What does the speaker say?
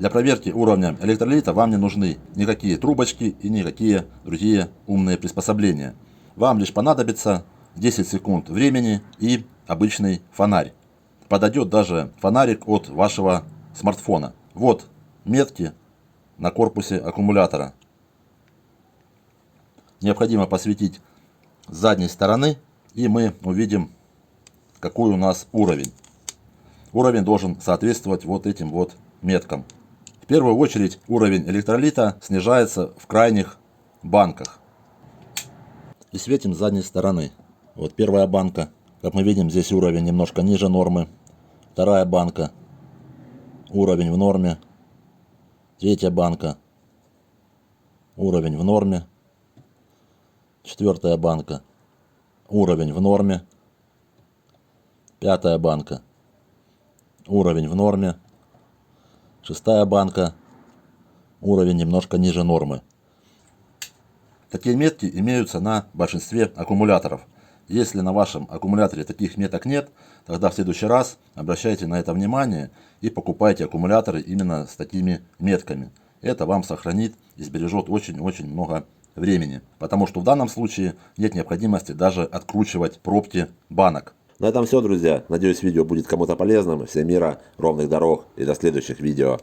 Для проверки уровня электролита вам не нужны никакие трубочки и никакие другие умные приспособления. Вам лишь понадобится 10 секунд времени и обычный фонарь. Подойдет даже фонарик от вашего смартфона. Вот метки на корпусе аккумулятора. Необходимо посветить с задней стороны и мы увидим какой у нас уровень. Уровень должен соответствовать вот этим вот меткам. Первую очередь уровень электролита снижается в крайних банках. И светим с задней стороны. Вот первая банка. Как мы видим, здесь уровень немножко ниже нормы. Вторая банка. Уровень в норме. Третья банка. Уровень в норме. Четвертая банка. Уровень в норме. Пятая банка. Уровень в норме. Шестая банка. Уровень немножко ниже нормы. Такие метки имеются на большинстве аккумуляторов. Если на вашем аккумуляторе таких меток нет, тогда в следующий раз обращайте на это внимание и покупайте аккумуляторы именно с такими метками. Это вам сохранит и сбережет очень-очень много времени. Потому что в данном случае нет необходимости даже откручивать пробки банок. На этом все, друзья. Надеюсь, видео будет кому-то полезным. Всем мира, ровных дорог и до следующих видео.